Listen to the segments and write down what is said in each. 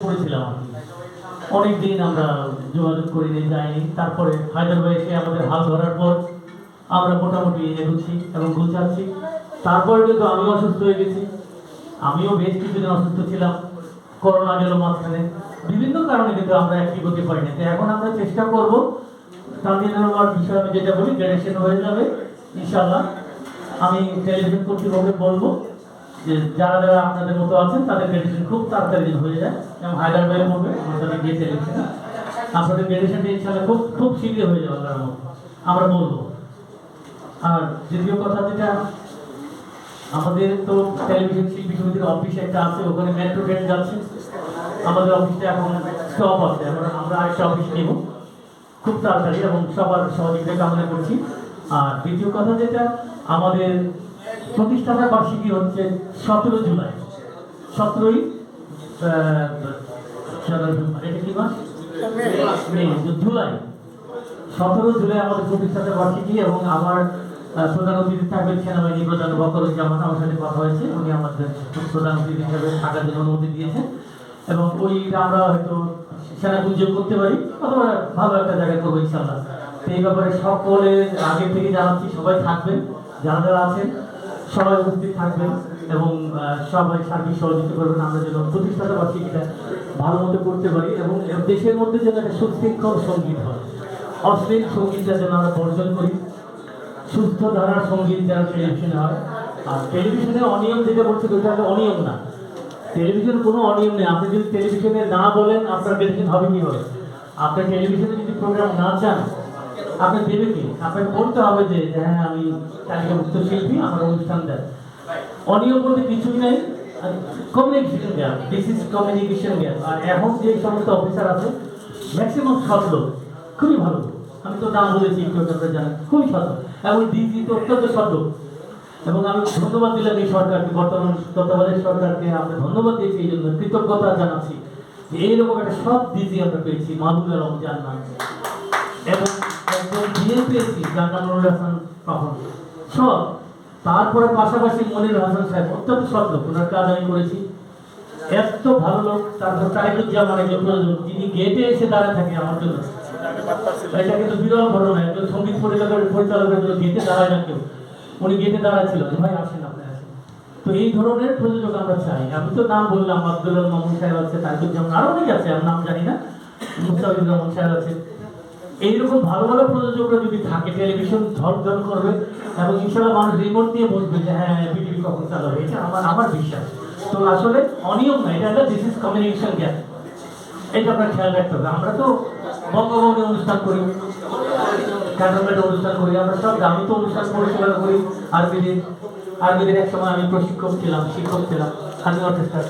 করেছিলাম। আর অনেক দিন আমরা যোগাযোগ করিনি যাইনি। তারপরে হায়দ্রাবাদে আমাদের হাল ধরার পর আমরা মোটামুটি এগোচ্ছি এবং গুছাচ্ছি। তারপরে কিন্তু আমিও অসুস্থ হয়ে গেছি। আমিও বেশ কিছুদিন অসুস্থ ছিলাম। করোনা গেল মাঝখানে। বিভিন্ন কারণে কিন্তু আমরা একটি গতি পাইনি। তো এখন আমরা চেষ্টা করব তামিল আমার বিষয়ে আমি যেটা বলি গ্র্যাজুয়েশন হয়ে যাবে। ইনশাল্লাহ আমি টেলিভিশন কর্তৃপক্ষকে বলব যে যারা যারা আপনাদের মতো আছেন তাদের গ্র্যাজুয়েশন খুব তাড়াতাড়ি হয়ে যায়। এবং হায়দ্রাবাদে পড়বে আমার সাথে গিয়ে টেলিভিশন আপনাদের গ্র্যাজুয়েশনটা ইনশাল্লাহ খুব খুব শীঘ্রই হয়ে যাবে আল্লাহর মতো আমরা বলব। আর দ্বিতীয় কথা যেটা, আমাদের তো টেলিভিশন শিল্পী সমিতির অফিস একটা আছে, ওখানে মেট্রো ট্রেন যাচ্ছে। আমাদের অফিসটা এখন স্টপ আছে আমরা আমরা আরেকটা অফিস নেব। খুব তাড়াতাড়ি এবং সবার সহযোগিতা কামনা করছি। আর দ্বিতীয় কথা যেটা, আমাদের প্রতিষ্ঠাতা বার্ষিকী হচ্ছে সতেরো জুলাই। সতেরোই এটা কি জুলাই। সতেরো জুলাই আমাদের প্রতিষ্ঠাতা বার্ষিকী এবং আমার প্রধান অতিথি থাকবেন সেনাবাহিনী প্রধান বকরুজ্জামান আমার সাথে কথা হয়েছে। উনি আমাদের প্রধান অতিথি হিসাবে থাকার জন্য অনুমতি দিয়েছেন। এবং ওইটা আমরা হয়তো সেনা সেনাকুঞ্জ করতে পারি, অথবা ভালো একটা জায়গায় করব ইনশাল্লাহ এই ব্যাপারে সকলের আগে থেকে জানাচ্ছি, সবাই থাকবেন, যারা যারা আছেন সবাই উপস্থিত থাকবেন এবং সবাই সার্বিক সহযোগিতা করবেন। আমরা যেন প্রতিষ্ঠাতা বার্ষিকীটা ভালো মতো করতে পারি এবং দেশের মধ্যে যেন একটা সুশৃঙ্খল সংগীত হয়। অশ্লীল সঙ্গীতটা যেন আমরা বর্জন করি। সুস্থ ধারার সংগীত যেন টেলিভিশনে হয়, আর টেলিভিশনে অনিয়ম যেটা বলছে হলো অনিয়ম না। টেলিভিশন কোনো অনিয়ম নেই। আপনি যদি টেলিভিশনে না বলেন, আপনার টেলিভিশন হবে কি হবে আপনার টেলিভিশনে যদি প্রোগ্রাম না চান আপনি দেবে কি আপনাকে বলতে হবে যে হ্যাঁ আমি তালিকাভুক্ত শিল্পী আমার অনুষ্ঠান দেন অনিয়ম বলতে কিছুই নেই communication gap this is communication gap আর এখন যে সমস্ত অফিসার আছে ম্যাক্সিমাম সৎ লোক, খুবই ভালো আমি তো নাম বলেছি একটু আপনারা জানেন, খুবই সৎ এবং ডিজি তো অত্যন্ত সৎ। এবং আমি ধন্যবাদ দিলাম এই সরকারকে, বর্তমান তত্ত্বাবধায়ক সরকারকে। আমরা ধন্যবাদ দিয়েছি, এই জন্য কৃতজ্ঞতা জানাচ্ছি। এইরকম একটা সব ডিজি আমরা পেয়েছি মাহবুব আলম এবং তারপরে পাশাপাশি মনির হাসান সাহেব অত্যন্ত লোক, ওনার কাজ আমি করেছি। এত ভালো লোক, তারপর তারিকুজ্জামান একজন প্রযোজক, যিনি গেটে এসে দাঁড়ায় থাকে আমার জন্য। এটা কিন্তু বিরল ঘটনা, একজন সংগীত পরিচালকের পরিচালকের জন্য গেটে দাঁড়ায় না কেউ। উনি গেটে দাঁড়াচ্ছিল ভাই আসেন তো এই ধরনের প্রযোজক আমরা চাই। আমি তো নাম বললাম, আব্দুল মামুন সাহেব আছে তারিকুজ্জামান আরও অনেক আছে, আমি নাম জানি না। মুস্তাফিজ রহমান সাহেব আছে। এইরকম ভালো ভালো প্রযোজকরা যদি থাকে টেলিভিশন ঝলঝল করবে এবং ইনশাল্লাহ মানুষ রিমোট দিয়ে বসবে যে হ্যাঁ বিটিভি কখন চালু এটা আমার আমার বিশ্বাস। তো আসলে অনিয়ম না, এটা একটা দিস ইজ কমিউনিকেশন গ্যাপ এটা আপনার খেয়াল রাখতে হবে। আমরা তো বঙ্গভবনে অনুষ্ঠান করি, ক্যান্টনমেন্টে অনুষ্ঠান করি, আমরা সব আমি তো অনুষ্ঠান পরিচালনা করি। আরবিদের আরবিদের এক সময় আমি প্রশিক্ষক ছিলাম, শিক্ষক ছিলাম, আমি অর্কেস্ট্রার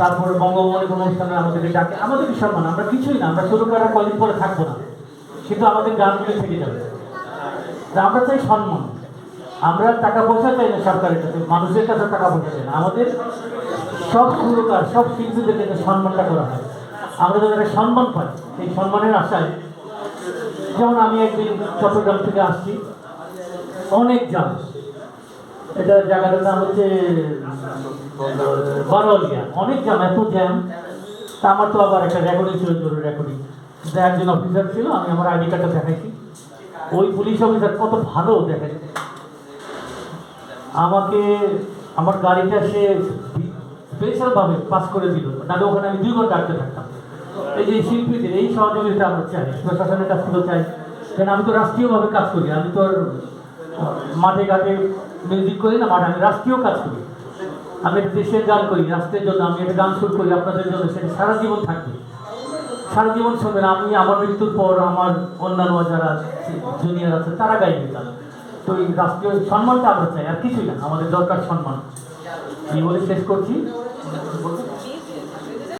তারপরে বঙ্গভবনে কোনো অনুষ্ঠানে আমাদেরকে ডাকে আমাদের কি সম্মান, আমরা কিছুই না, আমরা করার কদিন পরে থাকব না। কিন্তু আমাদের গানগুলো থেকে যাবে। আমরা চাই সম্মান। আমরা টাকা পয়সা চাই না সরকারের কাছে। মানুষের কাছে টাকা পয়সা চাই না। আমাদের সব সুরকার, সব শিল্পীদের কাছে সম্মানটা করা হয়। আমরা যাদের সম্মান পাই। সেই সম্মানের আশায় যেমন আমি একদিন চট্টগ্রাম থেকে আসছি। অনেক জাম। এটা জায়গাটার নাম হচ্ছে বারোয়ালিয়া অনেক জ্যাম এত জ্যাম তা আমার তো আবার একটা রেকর্ডিং ছিল, জরুরি রেকর্ডিং একজন অফিসার ছিল, আমি আমার আইডি কার্ডটা দেখাইছি। ওই পুলিশ অফিসার কত ভালো দেখেন আমাকে, আমার গাড়িটা সে স্পেশালভাবে পাস করে দিল। তাহলে ওখানে আমি দুই ঘণ্টা আটকে থাকতাম। এই যে শিল্পীদের, এই সহযোগিতা আমরা চাই, প্রশাসনের কাছ থেকেও চাই। কেন আমি তো রাষ্ট্রীয়ভাবে কাজ করি, আমি তো আর মাঠে ঘাটে মিউজিক করি না, মাঠে আমি রাষ্ট্রীয় কাজ করি। আমি দেশের গান করি, রাষ্ট্রের জন্য আমি একটা গান শুরু করি, আপনাদের জন্য সেটা সারা জীবন থাকবে। সারা জীবন শুনবেন আমি আমার মৃত্যুর পর আমার অন্যান্য যারা জুনিয়র আছে, তারা গাইবে তারা। তো এই রাষ্ট্রীয় সম্মানটা আমরা চাই, আর কিছুই না, আমাদের দরকার সম্মান। এই বলে শেষ করছি।